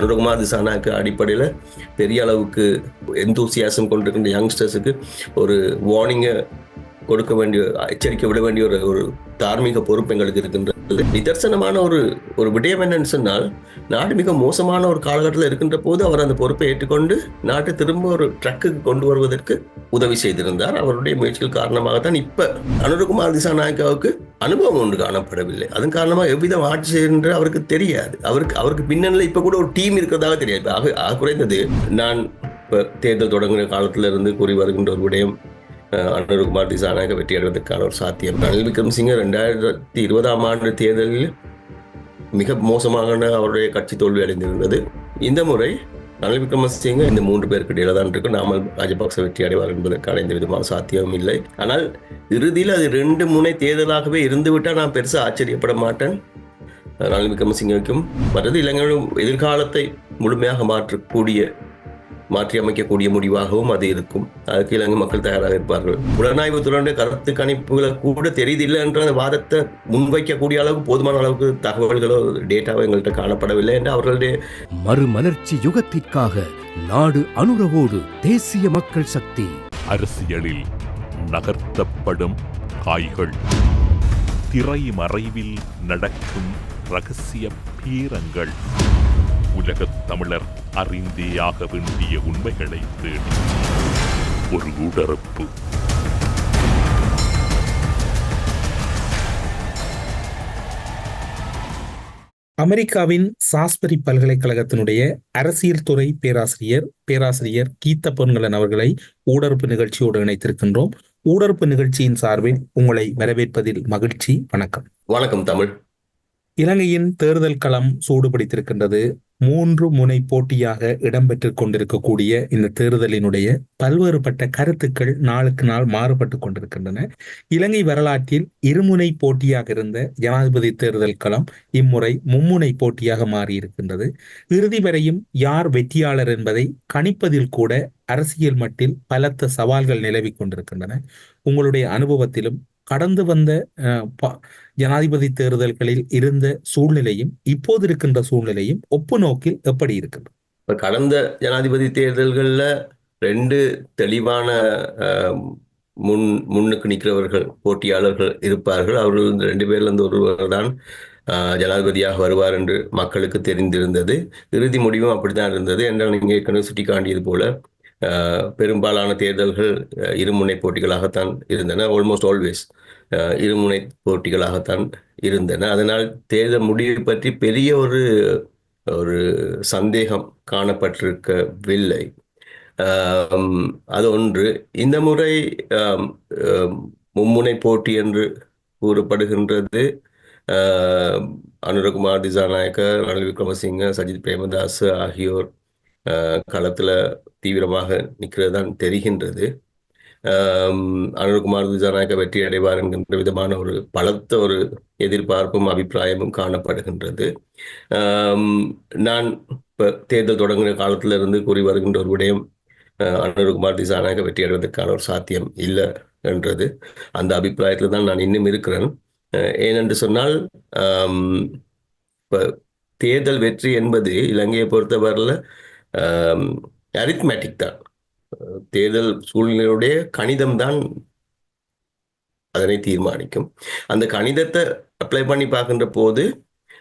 அனுரகுமார் திசானாக்கு அடிப்படையில் பெரிய அளவுக்கு எந்தூசியாசம் கொண்டிருக்கின்ற யங்ஸ்டர்ஸுக்கு ஒரு வார்னிங்கை கொடுக்க வேண்டிய எச்சரிக்கை விட வேண்டிய ஒரு ஒரு தார்மீக பொறுப்பு எங்களுக்கு இருக்கின்றது. நிதர்சனமான ஒரு ஒரு விடயம் என்னன்னு சொன்னால் நாடு மிக மோசமான ஒரு காலகட்டத்தில் இருக்கின்ற போது அவர் அந்த பொறுப்பை ஏற்றுக்கொண்டு நாட்டை திரும்ப ஒரு ட்ரக்குக்கு கொண்டு வருவதற்கு உதவி செய்திருந்தார். அவருடைய முயற்சிகள் காரணமாகத்தான் இப்போ அனுரகுமார் திசாநாயக்காவுக்கு அனுபவம் ஒன்று காணப்படவில்லை. அதன் காரணமாக எவ்விதம் ஆட்சி செய்கின்ற அவருக்கு தெரியாது. அவருக்கு அவருக்கு பின்னணியில் இப்போ கூட ஒரு டீம் இருக்கிறதாக தெரியாது. ஆக குறைந்தது நான் இப்போ தேர்தல் தொடங்குகிற காலத்தில் இருந்து கூறி வருகின்ற ஒரு விடயம் அனுருகுமார் திசாநாயக வெற்றி அடைவதற்கான ஒரு சாத்தியம். ரணில் விக்ரமசிங்க ரெண்டாயிரத்தி இருபதாம் ஆண்டு தேர்தலில் மிக மோசமாக அவருடைய கட்சி தோல்வி அடைந்திருந்தது. இந்த முறை ரணில் விக்ரமசிங்க இந்த மூன்று பேருக்கு இடையில தான் இருக்கு. நாமல் ராஜபக்ச வெற்றி அடைவார் என்பதற்கான எந்த விதமான சாத்தியமும் இல்லை. ஆனால் இறுதியில் அது ரெண்டு முனை தேர்தலாகவே இருந்துவிட்டால் நான் பெருசாக ஆச்சரியப்பட மாட்டேன். ரணில் விக்ரமசிங்கவுக்கும் மற்றது இளைஞர்களும் எதிர்காலத்தை முழுமையாக மாற்றக்கூடிய மாற்றி அமைக்கக்கூடிய முடிவாகவும் அது இருக்கும். அதுக்கு இலங்கை மக்கள் தயாராக இருப்பார்கள். புலனாய்வு துறையுடைய கருத்து கணிப்புகளை கூட தெரியுதில்லை என்ற அந்த வாதத்தை முன்வைக்கக்கூடிய அளவுக்கு போதுமான அளவுக்கு தகவல்களோ டேட்டாவோ எங்கள்கிட்ட காணப்படவில்லை என்று அவர்களுடைய மறுமலர்ச்சி யுகத்திற்காக நாடு அனுரவோடு தேசிய மக்கள் சக்தி. அரசியலில் நகர்த்தப்படும் காய்கள். திரைமறைவில் நடக்கும் ரகசிய பீரங்கள். உலகத் தமிழர் அறிந்தேயாக வேண்டிய உண்மைகளை தேடி. ஒரு உடறுப்பு அமெரிக்காவின் சாஸ்பரி பல்கலைக்கழகத்தினுடைய அரசியல் துறை பேராசிரியர் பேராசிரியர் கீத்த பொன்கலன் அவர்களை ஊடறுப்பு நிகழ்ச்சியோடு இணைத்திருக்கின்றோம். ஊடறுப்பு நிகழ்ச்சியின் சார்பில் உங்களை வரவேற்பதில் மகிழ்ச்சி. வணக்கம். வணக்கம் தமிழ். இலங்கையின் தேர்தல் களம் சூடுபிடித்திருக்கின்றது. மூன்று முனை போட்டியாக இடம்பெற்றுக் கொண்டிருக்கக்கூடிய இந்த தேர்தலினுடைய பல்வேறுபட்ட கருத்துக்கள் நாளுக்கு நாள் மாறுபட்டு கொண்டிருக்கின்றன. இலங்கை வரலாற்றில் இருமுனை போட்டியாக இருந்த ஜனாதிபதி தேர்தல் களம் இம்முறை மும்முனை போட்டியாக மாறியிருக்கின்றது. இறுதி வரையும் யார் வெற்றியாளர் என்பதை கணிப்பதில் கூட அரசியல் மட்டில் பலத்த சவால்கள் நிலவிக் கொண்டிருக்கின்றன. உங்களுடைய அனுபவத்திலும் கடந்து வந்த ஜனாதிபதி தேர்தல்களில் இருந்த சூழ்நிலையும் இப்போது இருக்கின்ற சூழ்நிலையும் ஒப்பு நோக்கில் எப்படி இருக்குது இப்போ கடந்த ஜனாதிபதி தேர்தல்களில் ரெண்டு தெளிவான அஹ், முன் முன்னுக்கு நிற்கிறவர்கள் போட்டியாளர்கள் இருப்பார்கள். அவர்கள் ரெண்டு பேர்ல இருந்து ஒருவர் தான் ஜனாதிபதியாக வருவார் என்று மக்களுக்கு தெரிந்திருந்தது. இறுதி முடிவும் அப்படித்தான் இருந்தது. என்றால் நீங்கள் ஏற்கனவே சுட்டிக்காட்டியது போல பெரும்பாலான தேர்தல்கள் அஹ், இருமுனை போட்டிகளாகத்தான் இருந்தன ஆல்மோஸ்ட் ஆல்வேஸ் இருமுனை போட்டிகளாகத்தான் இருந்தன. அதனால் தேர்தல் முடிவு பற்றி பெரிய ஒரு ஒரு சந்தேகம் காணப்பட்டிருக்கவில்லை. அது ஒன்று. இந்த முறை மும்முனை போட்டி என்று கூறப்படுகின்றது. அனுரகுமார் திசாநாயக்க ரணில் விக்ரமசிங்க சஜித் பிரேமதாஸ் ஆகியோர் களத்தில் தீவிரமாக நிற்கிறது தான் தெரிகின்றது. ஆம், அனுர்குமார் திசாநாயக்க வெற்றி அடைவார் என்கின்ற விதமான ஒரு பலத்த ஒரு எதிர்பார்ப்பும் அபிப்பிராயமும் காணப்படுகின்றது. நான் இப்போ தேர்தல் தொடங்குகிற காலத்திலிருந்து கூறி வருகின்ற ஒரு விடயம் அஹ், அனுர்குமார் திசாநாயக்க வெற்றி அடைவதற்கான ஒரு சாத்தியம் இல்லை என்றது. அந்த அபிப்பிராயத்தில் தான் நான் இன்னும் இருக்கிறேன். ஏனென்று சொன்னால் இப்போ தேர்தல் வெற்றி என்பது இலங்கையை பொறுத்தவரையில் அரித்மேட்டிக் தான். தேர்தல் சூழ்நிலையுடைய கணிதம் தான் அதனை தீர்மானிக்கும். அந்த கணிதத்தை அப்ளை பண்ணி பார்க்கின்ற போது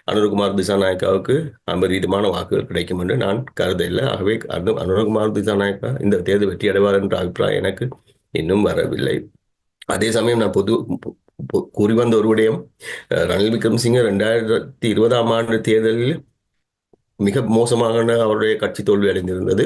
அனுரகுமார் திசாநாயக்காவுக்கு அபரீதமான வாக்குகள் கிடைக்கும் என்று நான் கருதவில்லை. ஆகவே அனு அனுரகுமார் திசாநாயக்கா இந்த தேர்தல் வெற்றி அடைவார் என்ற அபிப்பிராயம் எனக்கு இன்னும் வரவில்லை. அதே சமயம் நான் பொது கூறி வந்த ஒரு விடயம் அஹ், ரணில் விக்ரமசிங்க ரெண்டாயிரத்தி இருபதாம் ஆண்டு தேர்தலில் மிக மோசமாக அவருடைய கட்சி தோல்வி அடைந்திருந்தது.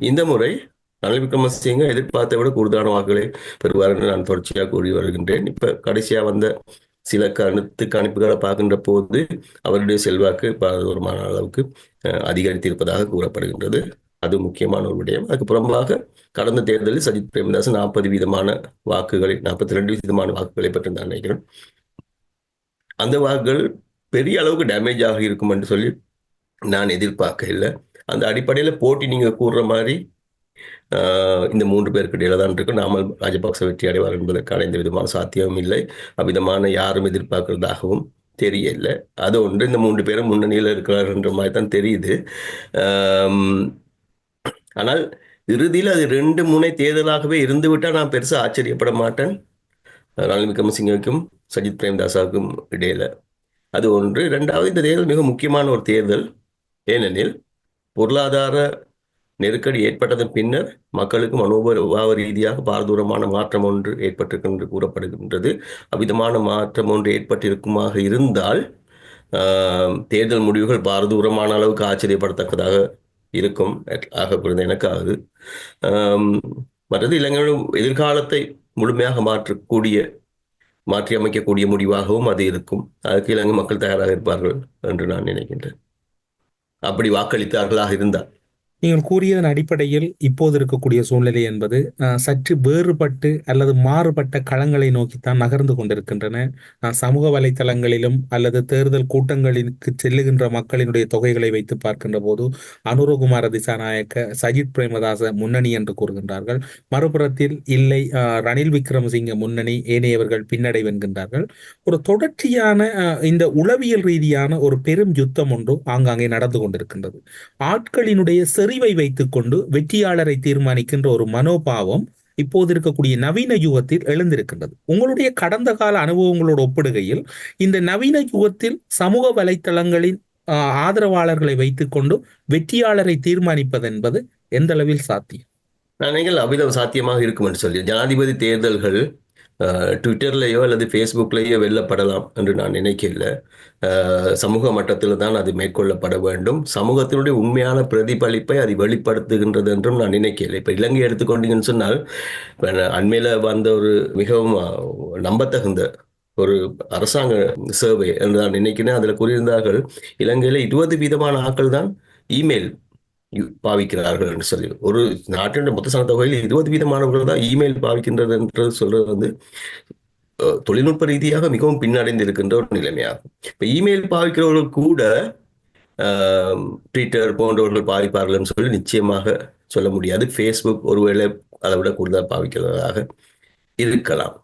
இந்த முறை ரணில் விக்ரமசிங்க எதிர்பார்த்த விட கூடுதலான வாக்குகளை பெறுவார் என்று நான் தொடர்ச்சியாக கூறி வருகின்றேன். இப்ப கடைசியா வந்த சில கருத்து கணிப்புகளை பார்க்கின்ற போது அவருடைய செல்வாக்கு பாரதூரமான அளவுக்கு அதிகரித்து அதிகரித்திருப்பதாக கூறப்படுகின்றது. அது முக்கியமான ஒரு விடயம். அதுக்கு புறம்பாக கடந்த தேர்தலில் சஜித் பிரேமதாஸ் நாற்பது வீதமான வாக்குகளை நாற்பத்தி ரெண்டு வீதமான வாக்குகளை பெற்றிருந்தார் நினைக்கிறேன். அந்த வாக்குகள் பெரிய அளவுக்கு டேமேஜ் ஆக இருக்கும் என்று சொல்லி நான் எதிர்பார்க்க இல்லை அந்த அடிப்படையில் போட்டி நீங்கள் கூறுற மாதிரி இந்த மூன்று பேருக்கு இடையில தான் இருக்கும் நாமல் ராஜபக்ச வெற்றி அடைவார் என்பதற்கான எந்த விதமான சாத்தியமும் இல்லை. அவ்விதமான யாரும் எதிர்பார்க்கிறதாகவும் தெரியல அது ஒன்று. இந்த மூன்று பேரும் முன்னணியில் இருக்கிறார்ன்ற மாதிரி தான் தெரியுது. ஆனால் இறுதியில் அது ரெண்டு முனை தேர்தலாகவே இருந்துவிட்டால் நான் பெருசாக ஆச்சரியப்பட மாட்டேன். ரணில் விக்ரமசிங்கவுக்கும் சஜித் பிரேம்தாசாவுக்கும் இடையில. அது ஒன்று. ரெண்டாவது இந்த தேர்தல் மிக முக்கியமான ஒரு தேர்தல். ஏனெனில் பொருளாதார நெருக்கடி ஏற்பட்டதன் பின்னர் மக்களுக்கு மனோபாவ ரீதியாக பாரதூரமான மாற்றம் ஒன்று என்று கூறப்படுகின்றது. அவ்விதமான மாற்றம் ஒன்று ஏற்பட்டிருக்குமாக இருந்தால் தேர்தல் முடிவுகள் பாரதூரமான அளவுக்கு ஆச்சரியப்படத்தக்கதாக இருக்கும். ஆக எனக்காகுது மற்றது இளைஞர்களும் எதிர்காலத்தை முழுமையாக மாற்றக்கூடிய மாற்றி அமைக்கக்கூடிய முடிவாகவும் அது இருக்கும். அதுக்கு இலங்கை மக்கள் தயாராக இருப்பார்கள் என்று நான் நினைக்கின்றேன். அப்படி வாக்களித்தார்களாக இருந்தால் நீங்கள் கூறியதன் அடிப்படையில் இப்போது இருக்கக்கூடிய சூழ்நிலை என்பது அஹ், சற்று வேறுபட்டு அல்லது மாறுபட்ட களங்களை நோக்கித்தான் நகர்ந்து கொண்டிருக்கின்றன. அஹ், சமூக வலைத்தளங்களிலும் அல்லது தேர்தல் கூட்டங்களுக்கு செல்லுகின்ற மக்களினுடைய தொகைகளை வைத்து பார்க்கின்ற போது அனுரகுமார திசாநாயக்க சஜித் பிரேமதாச முன்னணி என்று கூறுகின்றார்கள். மறுபுறத்தில் இல்லை அஹ், ரணில் விக்ரமசிங்க முன்னணி ஏனையவர்கள் பின்னடைவென்கின்றார்கள் ஒரு தொடர்ச்சியான அஹ், இந்த உளவியல் ரீதியான ஒரு பெரும் யுத்தம் ஒன்று ஆங்காங்கே நடந்து கொண்டிருக்கின்றது. ஆட்களினுடைய செறிவை வைத்துக்கொண்டு வெற்றியாளரை தீர்மானிக்கின்ற ஒரு மனோபாவம் இப்போது இருக்கக்கூடிய நவீன யுகத்தில் எழுந்திருக்கின்றது. உங்களுடைய கடந்த கால அனுபவங்களோடு ஒப்பிடுகையில் இந்த நவீன யுகத்தில் சமூக வலைத்தளங்களின் ஆஹ், ஆதரவாளர்களை வைத்துக்கொண்டு வெற்றியாளரை தீர்மானிப்பது என்பது எந்த அளவில் சாத்தியம்? நான் நினைக்கிறேன் அவ்விதம் சாத்தியமாக இருக்கும் என்று சொல்லி. ஜனாதிபதி தேர்தல்கள் ட்விட்டர்லேயோ அல்லது ஃபேஸ்புக்லேயோ வெல்லப்படலாம் என்று நான் நினைக்கல. சமூக மட்டத்தில் தான் அது மேற்கொள்ளப்பட வேண்டும். சமூகத்தினுடைய உண்மையான பிரதிபலிப்பை அது வெளிப்படுத்துகின்றது என்றும் நான் நினைக்கல. இப்போ இலங்கை எடுத்துக்கொண்டீங்கன்னு சொன்னால் இப்போ அண்மையில் வந்த ஒரு மிகவும் நம்பத்தகுந்த ஒரு அரசாங்க சேவை என்று நான் நினைக்கிறேன். அதில் கூறியிருந்தார்கள் இலங்கையில் இருபது வீதமான ஆட்கள் தான் இமெயில் பாவிக்கிறார்கள் என்று சொல்லி. ஒரு நாட்டின் மொத்த சனத்தொகையில் இருபது வீதமானவர்கள் தான் இமெயில் பாவிக்கின்றது என்று சொல்றது வந்து தொழில்நுட்ப ரீதியாக மிகவும் பின்னடைந்து இருக்கின்ற ஒரு நிலைமையாகும். இப்போ இமெயில் பாவிக்கிறவர்கள் கூட ட்விட்டர் போன்றவர்கள் பாவிப்பார்கள் சொல்லி நிச்சயமாக சொல்ல முடியாது. ஃபேஸ்புக் ஒருவேளை அதை விட கூடுதலாக பாவிக்கிறதாக இருக்கலாம்.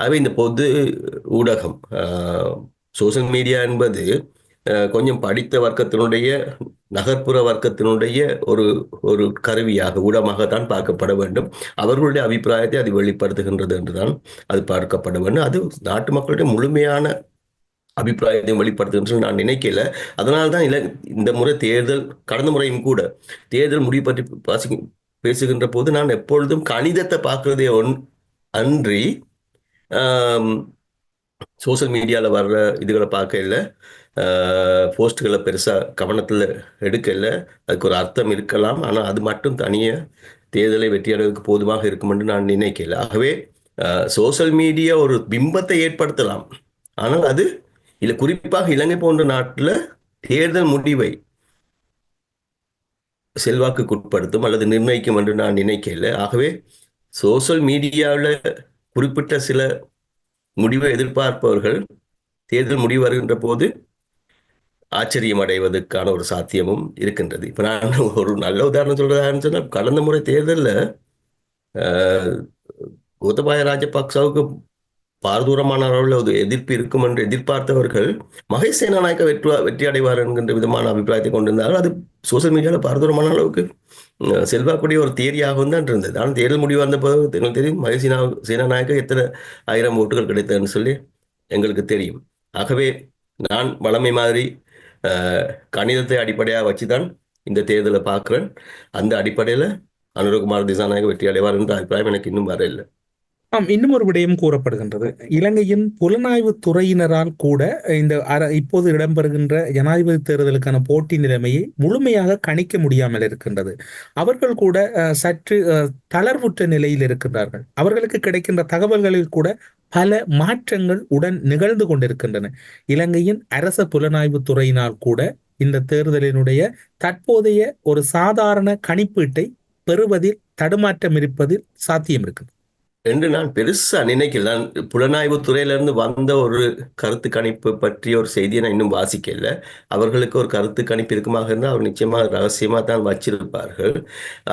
ஆகவே இந்த பொது ஊடகம் சோஷியல் மீடியா என்பது கொஞ்சம் படித்த வர்க்கத்தினுடைய நகர்ப்புற வர்க்கத்தினுடைய ஒரு ஒரு கருவியாக ஊடகமாகத்தான் பார்க்கப்பட வேண்டும். அவர்களுடைய அபிப்பிராயத்தை அது வெளிப்படுத்துகின்றது என்றுதான் அது பார்க்கப்பட வேண்டும். அது நாட்டு மக்களுடைய முழுமையான அபிப்பிராயத்தையும் வெளிப்படுத்துகின்ற நான் நினைக்கல. அதனால தான் இல்லை இந்த முறை தேர்தல் கடந்த முறையும் கூட தேர்தல் முடிவு பற்றி பாசி பேசுகின்ற போது நான் எப்பொழுதும் கணிதத்தை பார்க்கறதே ஒன் அன்றி சோசியல் மீடியாவில் வர்ற இதுகளை பார்க்கல போஸ்ட்டுகளை பெருசாக கவனத்தில் எடுக்கலை. அதுக்கு ஒரு அர்த்தம் இருக்கலாம். ஆனால் அது மட்டும் தனியாக தேர்தலை வெற்றியாளருக்கு போதுமாக இருக்கும் என்று நான் நினைக்கல. ஆகவே சோஷியல் மீடியா ஒரு பிம்பத்தை ஏற்படுத்தலாம். ஆனால் அது இல்லை குறிப்பாக இலங்கை போன்ற நாட்டில் தேர்தல் முடிவை செல்வாக்குக்குட்படுத்தும் அல்லது நிர்ணயிக்கும் என்று நான் நினைக்கல. ஆகவே சோஷியல் மீடியாவில் குறிப்பிட்ட சில முடிவை எதிர்பார்ப்பவர்கள் தேர்தல் முடிவு வருகின்ற போது ஆச்சரியம் அடைவதற்கான ஒரு சாத்தியமும் இருக்கின்றது. இப்போ நான் ஒரு நல்ல உதாரணம் சொல்கிறதான்னு சொன்னால் கடந்த முறை தேர்தலில் கோத்தபாய ராஜபக்சவுக்கு பாரதூரமான அளவில் ஒரு எதிர்ப்பு இருக்கும் என்று எதிர்பார்த்தவர்கள் மகேஷ் சேனாநாயக்க வெற்றி வெற்றி அடைவார் என்கின்ற விதமான அபிப்பிராயத்தை கொண்டிருந்தார்கள். அது சோசியல் மீடியாவில் பாரதூரமான அளவுக்கு அஹ், செல்வாக்குடைய ஒரு தியரியாகவும் தான் இருந்தது. ஆனால் தேர்தல் முடிவு வந்த போது எங்களுக்கு தெரியும் மகேஷ் சேனா சேனாநாயக்க எத்தனை ஆயிரம் ஓட்டுகள் கிடைத்ததுன்னு சொல்லி எங்களுக்கு தெரியும். ஆகவே நான் வளமை மாதிரி கணிதத்தை அடிப்படையாக வச்சு தான் இந்த தேர்தலை பார்க்குறேன். அந்த அடிப்படையில் அனுரகுமார் திசாநாயகம் வெற்றி அடைவார் என்ற அபிப்பிராயம் எனக்கு இன்னும் வரவில்லை. ஆம் இன்னும் ஒரு விடயம் கூறப்படுகின்றது. இலங்கையின் புலனாய்வு துறையினரால் கூட இந்த அர இப்போது இடம்பெறுகின்ற ஜனாதிபதி தேர்தலுக்கான போட்டி நிலைமையை முழுமையாக கணிக்க முடியாமல் இருக்கின்றது. அவர்கள் கூட அஹ், சற்று தளர்வுற்ற நிலையில் இருக்கின்றார்கள். அவர்களுக்கு கிடைக்கின்ற தகவல்களில் கூட பல மாற்றங்கள் உடன் நிகழ்ந்து கொண்டிருக்கின்றன. இலங்கையின் அரச புலனாய்வு துறையினால் கூட இந்த தேர்தலினுடைய தற்போதைய ஒரு சாதாரண கணிப்பீட்டை பெறுவதில் தடுமாற்றம் இருப்பதில் சாத்தியம் இருக்குது. என்று நான் பெருசாக நினைக்கல. நான் புலனாய்வு துறையிலிருந்து வந்த ஒரு கருத்து கணிப்பு பற்றிய ஒரு செய்தியை நான் இன்னும் வாசிக்கல. அவர்களுக்கு ஒரு கருத்து கணிப்பு இருக்குமாக இருந்தால் அவர் நிச்சயமாக ரகசியமாக தான் வச்சிருப்பார்கள்.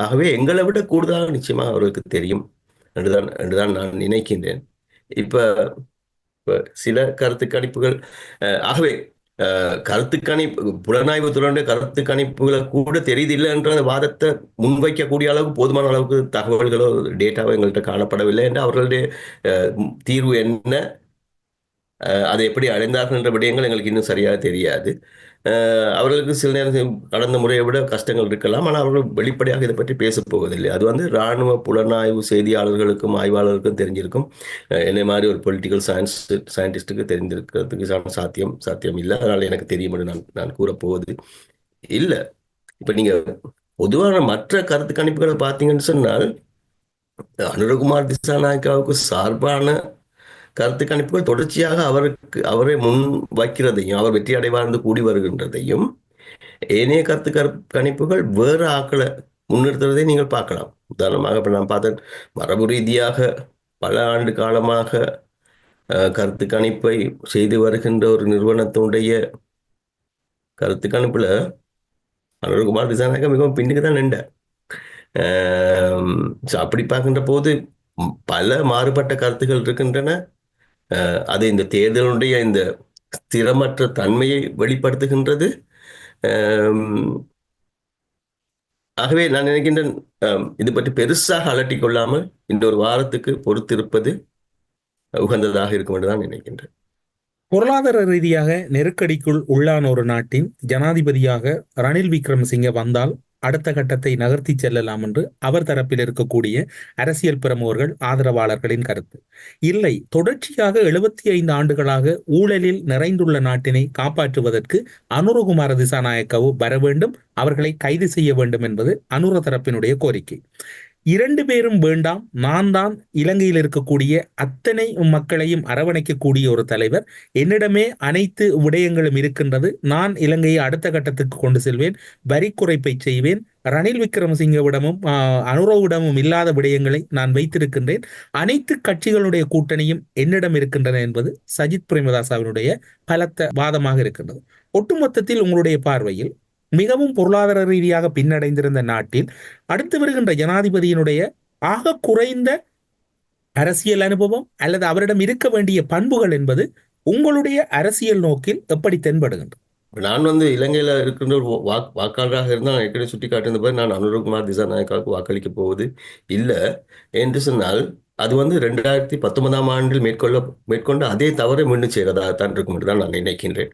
ஆகவே எங்களை விட கூடுதலாக நிச்சயமாக அவர்களுக்கு தெரியும் என்றுதான் என்றுதான் நான் நினைக்கின்றேன். இப்போ சில கருத்து கணிப்புகள் ஆகவே கருத்து கணிப்பு புலனாய்வு துறையுடைய கருத்து கணிப்புகளை கூட தெரியுது என்ற வாதத்தை முன்வைக்கக்கூடிய அளவுக்கு போதுமான அளவுக்கு தகவல்களோ டேட்டாவோ எங்கள்கிட்ட காணப்படவில்லை என்று அவர்களுடைய தீர்வு என்ன? அதை எப்படி அடைந்தார்கள் என்ற விடயங்கள் எங்களுக்கு இன்னும் சரியாக தெரியாது. அவர்களுக்கு சில நேரம் கடந்த முறையை விட கஷ்டங்கள் இருக்கலாம். ஆனால் அவர்கள் வெளிப்படையாக இதை பற்றி பேசப்போவதில்லை அது வந்து இராணுவ புலனாய்வு செய்தியாளர்களுக்கும் ஆய்வாளர்களுக்கும் தெரிஞ்சிருக்கும். என்னை மாதிரி ஒரு பொலிட்டிக்கல் சயின்ஸ் சயின்டிஸ்ட்டுக்கு தெரிஞ்சிருக்கிறதுக்கு சாத்தியம் சாத்தியம் இல்லை. அதனால் எனக்கு தெரியும் என்று நான் நான் கூறப்போவது இல்லை. இப்போ நீங்கள் பொதுவான மற்ற கருத்து கணிப்புகளை பார்த்தீங்கன்னு சொன்னால் அனுரகுமார் திசாநாயக்காவுக்கு சார்பான கருத்து கணிப்புகள் தொடர்ச்சியாக அவருக்கு அவரை முன் வைக்கிறதையும் அவர் வெற்றி அடைவார்ந்து கூடி வருகின்றதையும் ஏனைய கருத்து கரு கணிப்புகள் வேறு ஆக்களை முன்னிறுத்துறதை நீங்கள் பார்க்கலாம். உதாரணமாக இப்போ நான் பார்த்தேன் மரபு ரீதியாக பல ஆண்டு காலமாக கருத்து கணிப்பை செய்து வருகின்ற ஒரு நிறுவனத்தினுடைய கருத்து கணிப்பில் அனுர்குமார் திசாநாயக்கா மிகவும் பின்னுக்கு தான் நின்றார். அப்படி பார்க்கின்ற போது பல மாறுபட்ட கருத்துக்கள் இருக்கின்றன. அது இந்த தேர்தலுடைய இந்த ஸ்திரமற்ற தன்மையை வெளிப்படுத்துகின்றது. ஆகவே நான் நினைக்கின்றேன் இது பற்றி பெருசாக அலட்டிக் கொள்ளாமல் இந்த ஒரு வாரத்துக்கு பொறுத்திருப்பது உகந்ததாக இருக்கும் என்று தான் நினைக்கின்றேன். பொருளாதார ரீதியாக நெருக்கடிக்குள் உள்ளான ஒரு நாட்டின் ஜனாதிபதியாக ரணில் விக்ரமசிங்க வந்தால் அடுத்த கட்டத்தை நகர்த்தி செல்லலாம் என்று அவர் தரப்பில் இருக்கக்கூடிய அரசியல் பிரமுகர்கள் ஆதரவாளர்களின் கருத்து. இல்லை தொடர்ச்சியாக எழுபத்தி ஐந்து ஆண்டுகளாக ஊழலில் நிறைந்துள்ள நாட்டினை காப்பாற்றுவதற்கு அனுரகுமார திசாநாயக்கவு வர வேண்டும் அவர்களை கைது செய்ய வேண்டும் என்பது அனுர தரப்பினுடைய கோரிக்கை. இரண்டு பேரும் வேண்டாம் நான் தான் இலங்கையில் இருக்கக்கூடிய அத்தனை மக்களையும் அரவணைக்கக்கூடிய ஒரு தலைவர். என்னிடமே அனைத்து விடயங்களும் இருக்கின்றது. நான் இலங்கையை அடுத்த கட்டத்துக்கு கொண்டு செல்வேன் வரி குறைப்பை செய்வேன். ரணில் விக்ரமசிங்கவிடமும் அனுரவிடமும் இல்லாத விடயங்களை நான் வைத்திருக்கின்றேன். அனைத்து கட்சிகளுடைய கூட்டணியும் என்னிடம் இருக்கின்றன என்பது சஜித் பிரேமதாசாவினுடைய பலத்த வாதமாக இருக்கின்றது. ஒட்டுமொத்தத்தில் உங்களுடைய பார்வையில் மிகவும் பொருளாதார ரீதியாக பின்னடைந்திருந்த நாட்டில் அடுத்து வருகின்ற ஜனாதிபதியினுடைய ஆக குறைந்த அரசியல் அனுபவம் அல்லது அவரிடம் இருக்க வேண்டிய பண்புகள் என்பது உங்களுடைய அரசியல் நோக்கில் எப்படி தென்படுகின்றது நான் வந்து இலங்கையில் இருக்கின்ற ஒரு வாக் வாக்காளராக இருந்தால் நான் ஏற்கனவே சுட்டி காட்டியிருந்த போது நான் அனுரகுமார் திசாநாயக்காவுக்கு வாக்களிக்க போவது இல்லை என்று சொன்னால் அது வந்து ரெண்டாயிரத்தி பத்தொன்பதாம் ஆண்டில் மேற்கொள்ள மேற்கொண்ட அதே தவறை மீண்டும் செய்கிறதா தான் இருக்கும் என்று தான் நான் நினைக்கின்றேன்.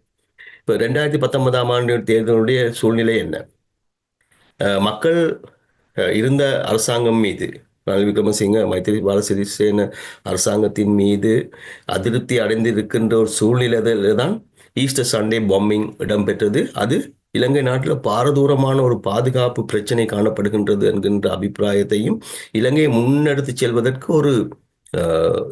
இப்போ ரெண்டாயிரத்தி பத்தொன்பதாம் ஆண்டு தேர்தலுடைய சூழ்நிலை என்ன? மக்கள் இருந்த அரசாங்கம் மீது ரணில் விக்ரமசிங்க மைத்திரிபால சிறிசேன அரசாங்கத்தின் மீது அதிருப்தி அடைந்திருக்கின்ற ஒரு சூழ்நிலையில தான் ஈஸ்டர் சண்டே பாம்பிங் இடம்பெற்றது. அது இலங்கை நாட்டில் பாரதூரமான ஒரு பாதுகாப்பு பிரச்சனை காணப்படுகின்றது என்கின்ற அபிப்பிராயத்தையும் இலங்கையை முன்னெடுத்து செல்வதற்கு ஒரு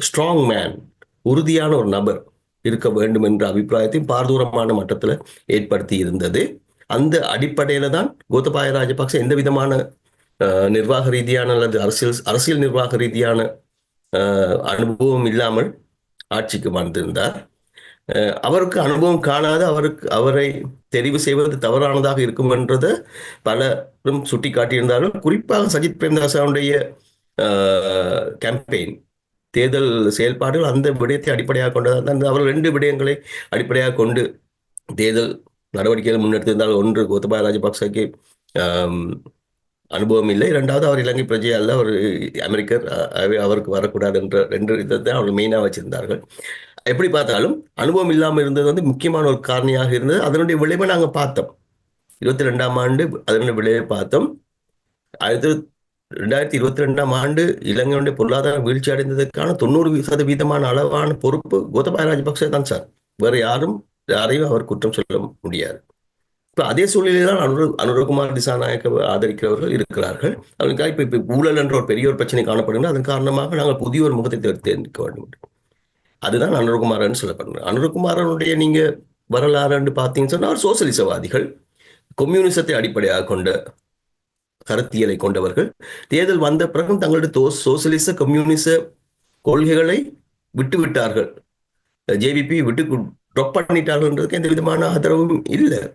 ஸ்ட்ராங் மேன் உறுதியான ஒரு நபர் இருக்க வேண்டும் என்ற அபிப்பிராயத்தையும் பாரதூரமான மட்டத்தில் ஏற்படுத்தி இருந்தது. அந்த அடிப்படையில தான் கோத்தபாய ராஜபக்ச எந்த விதமான நிர்வாக ரீதியான அல்லது அரசியல் அரசியல் நிர்வாக ரீதியான அனுபவம் இல்லாமல் ஆட்சிக்கு வந்திருந்தார். அவருக்கு அனுபவம் காணாத அவருக்கு அவரை தெரிவு செய்வது தவறானதாக இருக்கும் என்றதை பலரும் சுட்டி காட்டியிருந்தார்கள் குறிப்பாக சஜித் பிரேமதாசாவுடைய கேம்பெயின் தேர்தல் செயல்பாடுகள் அந்த விடயத்தை அடிப்படையாக கொண்டதாக அந்த அவர் ரெண்டு விடயங்களை அடிப்படையாக கொண்டு தேர்தல் நடவடிக்கைகள் முன்னெடுத்திருந்தால் ஒன்று கோத்தபாய ராஜபக்சக்கு அனுபவம் இல்லை. இரண்டாவது அவர் இலங்கை பிரஜை அல்ல அவர் அமெரிக்கர் அவருக்கு வரக்கூடாது என்ற ரெண்டு இதை தான் அவர் மெயினாக வச்சிருந்தார்கள். எப்படி பார்த்தாலும் அனுபவம் இல்லாமல் இருந்தது வந்து முக்கியமான ஒரு காரணியாக இருந்தது. அதனுடைய விளைவை நாங்கள் பார்த்தோம். இருபத்தி ரெண்டாம் ஆண்டு அதனுடைய விளைவை பார்த்தோம். அடுத்து ரெண்டாயிரத்தி இருபத்தி ரெண்டாம் ஆண்டு இலங்கையுடைய பொருளாதார வீழ்ச்சி அடைந்ததற்கான தொண்ணூறு சதவீதமான அளவான பொறுப்பு கோத்தபாய ராஜபக்சே தான் சார். வேற யாரும் யாரையும் அவர் குற்றம் சொல்ல முடியாது. இப்போ அதே சூழ்நிலையில் தான் அனுர அனுரகுமார் திசாநாயக்க ஆதரிக்கிறவர்கள் இருக்கிறார்கள். அவனுக்காக இப்போ இப்போ ஊழல் என்ற ஒரு பெரிய ஒரு பிரச்சனை காணப்படுகிறது அதன் காரணமாக நாங்கள் புதிய ஒரு முகத்தை தேர்ந்து தேர்ந்தெடுக்க வேண்டும். அதுதான் அனுரகுமாரன் சொல்லப்படுறது அனுரகுமாரனுடைய நீங்கள் வரலாறுன்னு பார்த்தீங்கன்னு சொன்னால் அவர் சோசலிசவாதிகள் கம்யூனிசத்தை அடிப்படையாக கொண்ட கருத்தியலை கொண்டவர்கள். தேர்தல் வந்த பிறகும் தங்களுடைய சோசியலிச கம்யூனிச கொள்கைகளை விட்டு விட்டார்கள் ஜேவிபி விட்டு ட்ராப் பண்ணிட்டார்கள்ன்றதுக்கு எந்த விதமான ஆதரவும் இல்லை.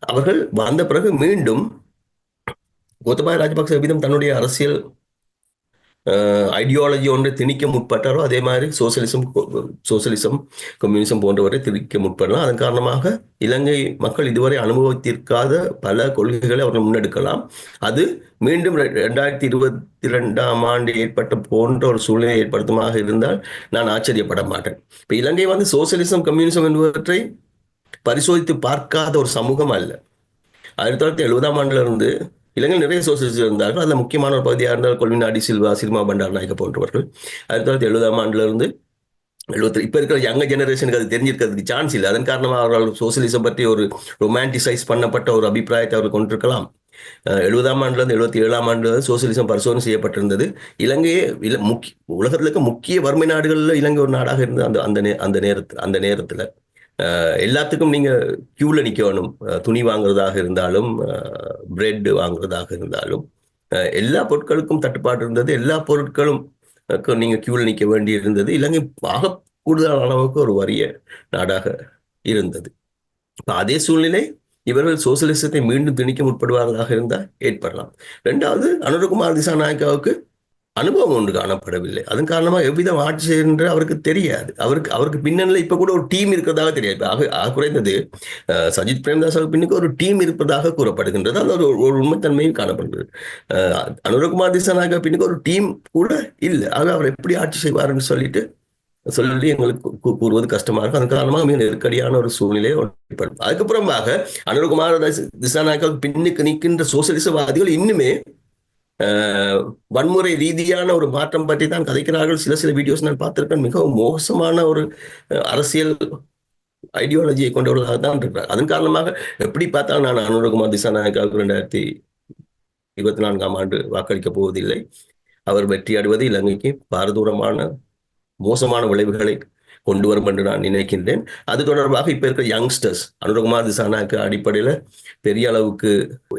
அவர்கள் வந்த பிறகு மீண்டும் கோத்தபாய ராஜபக்ச விதம் தன்னுடைய அரசியல் ஐடியாலஜி ஒன்றை திணிக்க முற்பட்டாரோ அதே மாதிரி சோசியலிசம் சோசியலிசம் கம்யூனிசம் போன்றவரை திணிக்க முற்படலாம். அதன் காரணமாக இலங்கை மக்கள் இதுவரை அனுபவத்திற்காத பல கொள்கைகளை அவர்கள் முன்னெடுக்கலாம். அது மீண்டும் ரெண்டாயிரத்தி இருபத்தி ரெண்டாம் ஆண்டு ஏற்பட்ட போன்ற ஒரு சூழ்நிலை ஏற்படுத்துமாக இருந்தால் நான் ஆச்சரியப்பட மாட்டேன். இப்போ இலங்கை வந்து சோசியலிசம் கம்யூனிசம் என்பவற்றை பரிசோதித்து பார்க்காத ஒரு சமூகம் அல்ல. ஆயிரத்தி தொள்ளாயிரத்தி எழுபதாம் ஆண்டுல இருந்து இலங்கையில் நிறைய சோசியலிஸ்ட் இருந்தார்கள். அதில் முக்கியமான ஒரு பகுதியாக இருந்தால் கொல்வினாடி சில்வா சில்மா பண்டார் நாயக்க போன்றவர்கள். ஆயிரத்தி தொள்ளாயிரத்தி எழுபதாம் ஆண்டுலேருந்து எழுபத்தி இப்போ இருக்கிற யங்க ஜெனரேஷனுக்கு அது தெரிஞ்சிருக்கிறதுக்கு சான்ஸ் இல்லை. அதன் காரணமாக அவர்கள் சோசியலிசம் பற்றி ஒரு ரொமான்டிசைஸ் பண்ணப்பட்ட ஒரு அபிப்பிராயத்தை அவர்கள் கொண்டிருக்கலாம். எழுபதாம் ஆண்டுலேருந்து எழுபத்தி ஏழாம் ஆண்டுலருந்து சோசியலிசம் பரிசோதனை செய்யப்பட்டிருந்தது. இலங்கையே இல முக்கிய உலகத்தில் இருக்க முக்கிய வறுமை நாடுகளில் இலங்கை ஒரு நாடாக இருந்தது அந்த அந்த நே அந்த நேரத்தில் அந்த நேரத்தில். எல்லாத்துக்கும் நீங்க கியூல நிக்க வேணும் துணி வாங்குறதாக இருந்தாலும் பிரெட் வாங்குறதாக இருந்தாலும் எல்லா பொருட்களுக்கும் தட்டுப்பாடு இருந்தது. எல்லா பொருட்களும் நீங்க கியூல நிக்க வேண்டி இருந்தது. இலங்கை ஆக கூடுதலான அளவுக்கு ஒரு வறிய நாடாக இருந்தது. இப்ப அதே சூழ்நிலை இவர்கள் சோசியலிசத்தை மீண்டும் திணிக்க முற்படுவார்களாக இருந்தால் ஏற்படலாம். ரெண்டாவது அனுரகுமார் திசாநாயக்காவுக்கு அனுபவம் ஒன்று காணப்படவில்லை. அதன் காரணமாக எவ்விதம் ஆட்சி என்று அவருக்கு தெரியாது. அவருக்கு அவருக்கு பின்னணியில் இப்போ கூட ஒரு டீம் இருக்கிறதாக தெரியாது. ஆக குறைந்தது சஜித் பிரேமதாஸுக்கு பின்னுக்கு ஒரு டீம் இருப்பதாக கூறப்படுகின்றது. அது ஒரு ஒரு உண்மைத்தன்மையும் காணப்படுகிறது. அனுரகுமார் திசானாக பின்னுக்கு ஒரு டீம் கூட இல்லை. ஆக அவர் எப்படி ஆட்சி செய்வார்னு சொல்லிட்டு சொல்லி எங்களுக்கு கூறுவது கஷ்டமா இருக்கும். அதன் காரணமாக மிக நெருக்கடியான ஒரு சூழ்நிலையை ஏற்படும் அதுக்கப்புறமாக அனுரகுமார் திசாநாயக்காவுக்கு பின்னுக்கு நிற்கின்ற சோசியலிசவாதிகள் இன்னுமே வன்முறை ரீதியான ஒரு மாற்றம் பற்றி தான் கதைக்கிறார்கள். சில சில வீடியோஸ் நான் பார்த்திருக்கேன் மிகவும் மோசமான ஒரு அரசியல் ஐடியாலஜியை கொண்டவர்களாக தான் இருக்கிறார். அதன் காரணமாக எப்படி பார்த்தாலும் நான் அனுரகுமார் திசாநாயக்காவுக்கு ரெண்டாயிரத்தி இருபத்தி நான்காம் ஆண்டு வாக்களிக்கப் போவதில்லை. அவர் வெற்றி அடைவது இலங்கைக்கு பாரதூரமான மோசமான விளைவுகளை கொண்டு வரும் என்று நான் நினைக்கின்றேன். அது தொடர்பாக இப்ப இருக்கிற யங்ஸ்டர்ஸ் அனுரகுமார் திசானாக்கு அடிப்படையில் பெரிய அளவுக்கு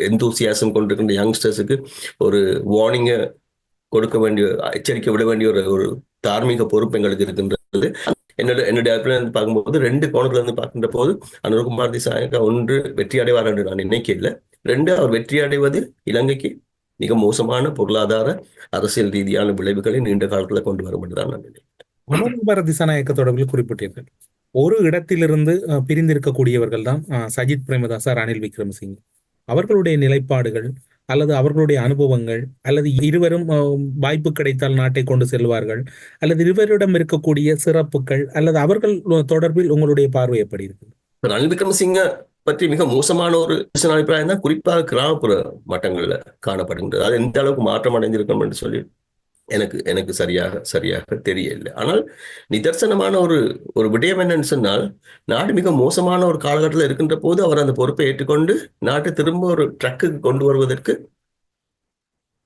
எந்தூசியாசம் கொண்டிருக்கின்ற யங்ஸ்டர்ஸுக்கு ஒரு வார்னிங்கை கொடுக்க வேண்டிய எச்சரிக்கை விட வேண்டிய ஒரு ஒரு தார்மீக பொறுப்பு எங்களுக்கு இருக்கின்றது. என்னோட என்னுடைய அபிப்பிராயம் பார்க்கும்போது ரெண்டு கோணத்துல இருந்து பார்க்கின்ற போது அனுரகுமார் திசாயக்கா ஒன்று வெற்றி அடைவார் என்று நான் நினைக்கல ரெண்டு அவர் வெற்றி அடைவது இலங்கைக்கு மிக மோசமான பொருளாதார அரசியல் ரீதியான விளைவுகளை நீண்ட காலத்துல கொண்டு வரும் என்று தான் நான் நினைக்கிறேன். அனுரகுமார திசாநாயக்க தொடர்பில் குறிப்பிட்டீர்கள். ஒரு இடத்திலிருந்து பிரிந்திருக்கக்கூடியவர்கள் தான் சஜித் பிரேமதாசா ரணில் விக்ரமசிங் அவர்களுடைய நிலைப்பாடுகள் அல்லது அவர்களுடைய அனுபவங்கள் அல்லது இருவரும் வாய்ப்பு கிடைத்தால் நாட்டை கொண்டு செல்வார்கள் அல்லது இருவரிடம் இருக்கக்கூடிய சிறப்புகள் அல்லது அவர்கள் தொடர்பில் உங்களுடைய பார்வை எப்படி இருக்கு ரணில் விக்ரமசிங்க பற்றி மிக மோசமான ஒரு அபிப்பிராயம் தான் குறிப்பாக கிராமப்புற மட்டங்கள்ல காணப்படுகின்றது. அது எந்த அளவுக்கு மாற்றம் அடைந்திருக்கணும் என்று சொல்லி எனக்கு எனக்கு சரியாக சரியாக தெரியவில்லை. ஆனால் நிதர்சனமான ஒரு ஒரு விடயம் என்னன்னு சொன்னால் நாடு மிக மோசமான ஒரு காலகட்டத்தில் இருக்கின்ற போது அவர் அந்த பொறுப்பை ஏற்றுக்கொண்டு நாட்டை திரும்ப ஒரு ட்ரக்குக்கு கொண்டு வருவதற்கு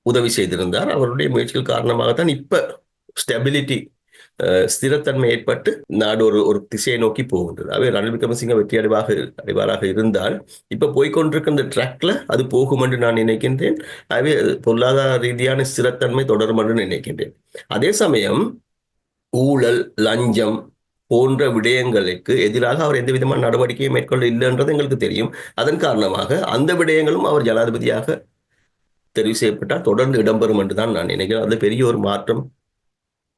உதவி செய்திருந்தார். அவருடைய முயற்சிகள் காரணமாகத்தான் இப்ப ஸ்டெபிலிட்டி ஸ்திரத்தன்மை ஏற்பட்டு நாடு ஒரு ஒரு திசையை நோக்கி போகின்றது. அவை ரணில் விக்ரமசிங்க வெற்றி அடைவாக அடைவாராக இருந்தால் இப்ப போய்கொண்டிருக்கின்ற ட்ராக்ல அது போகும் என்று நான் நினைக்கின்றேன். அவை பொருளாதார ரீதியான ஸ்திரத்தன்மை தொடரும் என்று நினைக்கின்றேன். அதே சமயம் ஊழல் லஞ்சம் போன்ற விடயங்களுக்கு எதிராக அவர் எந்த விதமான நடவடிக்கையும் மேற்கொள்ள இல்லைன்றது எங்களுக்கு தெரியும். அதன் காரணமாக அந்த விடயங்களும் அவர் ஜனாதிபதியாக தெரிவு செய்யப்பட்டால் தொடர்ந்து இடம்பெறும் என்று தான் நான் நினைக்கிறேன். அது பெரிய ஒரு மாற்றம்.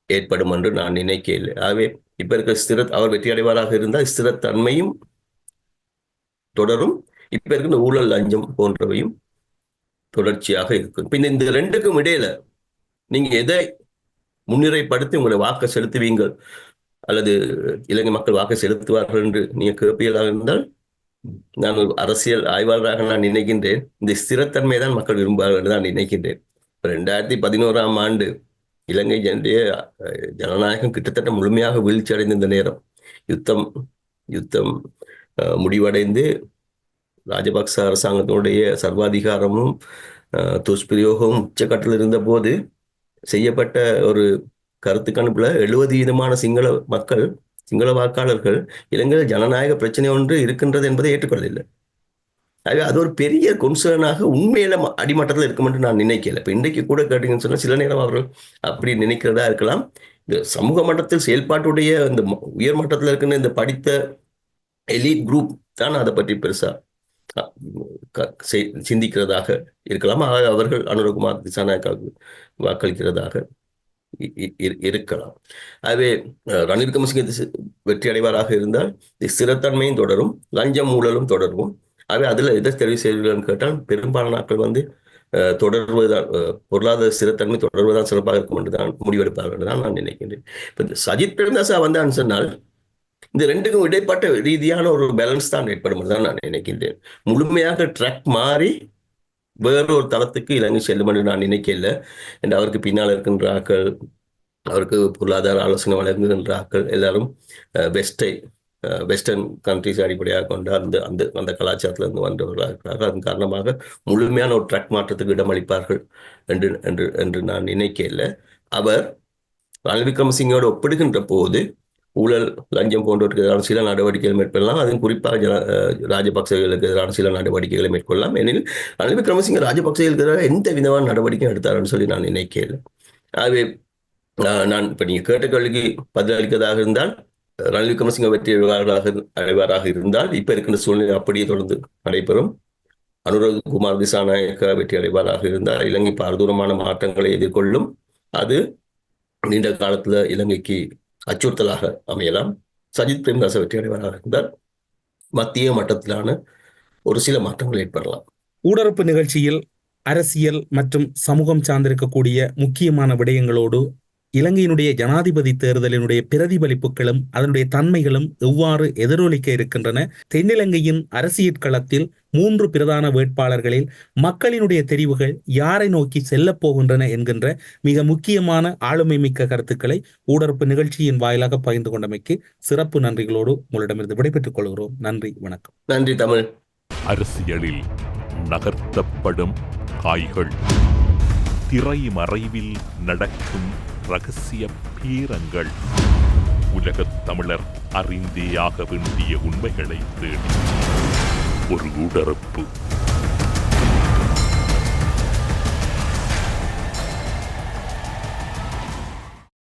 ஏற்படும் என்று நான் நினைக்கவில்லை ஆகவே இப்ப இருக்க ஸ்திர அவர் வெற்றி அடைவாராக இருந்தால் ஸ்திரத்தன்மையும் தொடரும். இப்ப இந்த ஊழல் லஞ்சம் போன்றவையும் தொடர்ச்சியாக இருக்கும். பின் இந்த ரெண்டுக்கும் இடையில நீங்க எதை முன்னிறைப்படுத்தி உங்களை வாக்க செலுத்துவீங்கள்? அல்லது இலங்கை மக்கள் வாக்கு செலுத்துவார்கள் என்று நீங்க கேட்பீர்களாக இருந்தால் நான் ஒரு அரசியல் ஆய்வாளராக நான் நினைக்கின்றேன். இந்த ஸ்திரத்தன்மை தான் மக்கள் விரும்புவார்கள் என்று நான் நினைக்கின்றேன். ரெண்டாயிரத்தி பதினோராம் ஆண்டு இலங்கை ஜனுடைய ஜனநாயகம் கிட்டத்தட்ட முழுமையாக வீழ்ச்சி அடைந்த இந்த நேரம். யுத்தம் யுத்தம் முடிவடைந்து ராஜபக்ச அரசாங்கத்தினுடைய சர்வாதிகாரமும் துஷ்பிரயோகமும் உச்சக்கட்டில் இருந்த போது செய்யப்பட்ட ஒரு கருத்து கணிப்புல எழுபது வீதமான சிங்கள மக்கள் சிங்கள வாக்காளர்கள் இலங்கையில் ஜனநாயக பிரச்சனை ஒன்று இருக்கின்றது என்பதை ஏற்றுக்கொள்ளவில்லை. அது ஒரு பெரிய கொன்சர்னாக உண்மையில அடிமட்டத்தில் இருக்கும் நான் நினைக்கல. இப்போ இன்றைக்கு கூட கேட்டீங்கன்னு சொன்னால் சில நேரம் அவர்கள் அப்படி நினைக்கிறதா இருக்கலாம். இந்த சமூக மட்டத்தில் செயல்பாட்டுடைய இந்த உயர் மட்டத்தில் இருக்கின்ற இந்த படித்த எலிட் குரூப் தான் அதை பற்றி பெருசா சிந்திக்கிறதாக இருக்கலாம். அவர்கள் அனுரகுமார் திசாநாயக்காவுக்கு வாக்களிக்கிறதாக இ- இ- இருக்கலாம். ஆகவே ரணில் கமசிங்க வெற்றி அடைவாராக இருந்தால் சிறத்தன்மையும் ஸ்திரத்தன்மையும் தொடரும் லஞ்சம் ஊழலும் தொடரும். ஆகவே அதில் எதை தெரிவு செய்வீர்கள்னு கேட்டால் பெரும்பாலான நாட்கள் வந்து அஹ், தொடர்வதுதான் பொருளாதார ஸ்திரத்தன்மை தொடர்வதுதான் சிறப்பாக இருக்கும் என்று தான் முடிவெடுப்பார்கள் என்று தான் நான் நினைக்கின்றேன். இப்போ சஜித் பிரேமதாசா வந்தான்னு சொன்னால் இந்த ரெண்டுக்கும் இடைப்பட்ட ரீதியான ஒரு பேலன்ஸ் தான் ஏற்படும் என்று தான் நான் நினைக்கின்றேன். முழுமையாக ட்ரக் மாறி வேறொரு தளத்துக்கு இலங்கை செல்லும் என்று நான் நினைக்கல என்று அவருக்கு பின்னால் இருக்கின்ற ஆக்கள் அவருக்கு பொருளாதார ஆலோசனை வழங்குகின்ற ஆக்கள் எல்லாரும் வெஸ்டை வெஸ்டர்ன் கண்ட்ரிஸ் அடிப்படையாக கொண்டு அந்த அந்த அந்த கலாச்சாரத்திலிருந்து வந்தவர்களாக இருக்கிறார்கள். அதன் காரணமாக முழுமையான ஒரு ட்ரக் மாற்றத்துக்கு இடமளிப்பார்கள் என்று என்று என்று நான் நினைக்கல அவர் ரணில் விக்ரமசிங்கோடு ஒப்பிடுகின்ற போது ஊழல் லஞ்சம் போன்றவருக்கு எதிரான சில நடவடிக்கைகள் மேற்கொள்ளலாம். அதுவும் குறிப்பாக ஜன ராஜபக்சேகளுக்கு எதிரான சில நடவடிக்கைகளை மேற்கொள்ளலாம். எனில் ரணில் விக்ரமசிங்க ராஜபக்சேகளுக்கு எதிராக எந்த விதமான நடவடிக்கையும் எடுத்தாருன்னு சொல்லி நான் நினைக்கல ஆகவே நான் நான் இப்போ நீங்கள் கேட்ட கேள்விக்கு பதிலளிக்கதாக இருந்தால் ரணில் விக்ரமசிங்க வெற்றி அடைவாராக அடைவாராக இருந்தால் இப்ப இருக்கின்ற சூழ்நிலை அப்படியே தொடர்ந்து நடைபெறும். அனுரக் குமார் திசாநாயக்க வெற்றி அடைவாராக இருந்தால் இலங்கை பாரதூரமான மாற்றங்களை எதிர்கொள்ளும். அது நீண்ட காலத்துல இலங்கைக்கு அச்சுறுத்தலாக அமையலாம். சஜித் பிரேம்தாச வெற்றி அடைவாராக இருந்தால் மத்திய மட்டத்திலான ஒரு சில மாற்றங்கள் ஏற்படலாம். ஊடறுப்பு நிகழ்ச்சியில் அரசியல் மற்றும் சமூகம் சார்ந்திருக்கக்கூடிய முக்கியமான விடயங்களோடு இலங்கையினுடைய ஜனாதிபதி தேர்தலினுடைய பிரதிபலிப்புகளும் அதனுடைய தன்மைகளும் எவ்வாறு எதிரொலிக்க இருக்கின்றன? தென்னிலங்கையின் அரசியல் களத்தில் மூன்று பிரதான வேட்பாளர்களில் மக்களினுடைய தெரிவுகள் யாரை நோக்கி செல்லப் போகின்றன என்கின்ற மிக முக்கியமான ஆளுமை மிக்க கருத்துக்களை ஊடறுப்பு நிகழ்ச்சியின் வாயிலாக பகிர்ந்து கொண்டமைக்கு சிறப்பு நன்றிகளோடு உங்களிடமிருந்து விடைபெற்றுக் கொள்கிறோம். நன்றி வணக்கம். நன்றி தமிழ். அரசியலில் நகர்த்தப்படும் காய்கள் திரைமறைவில் நடக்கும் ரகசிய பீரங்கள். உலகத் தமிழர் அறிந்தேயாக வேண்டிய உண்மைகளை தேடி. ஒரு உடறுப்பு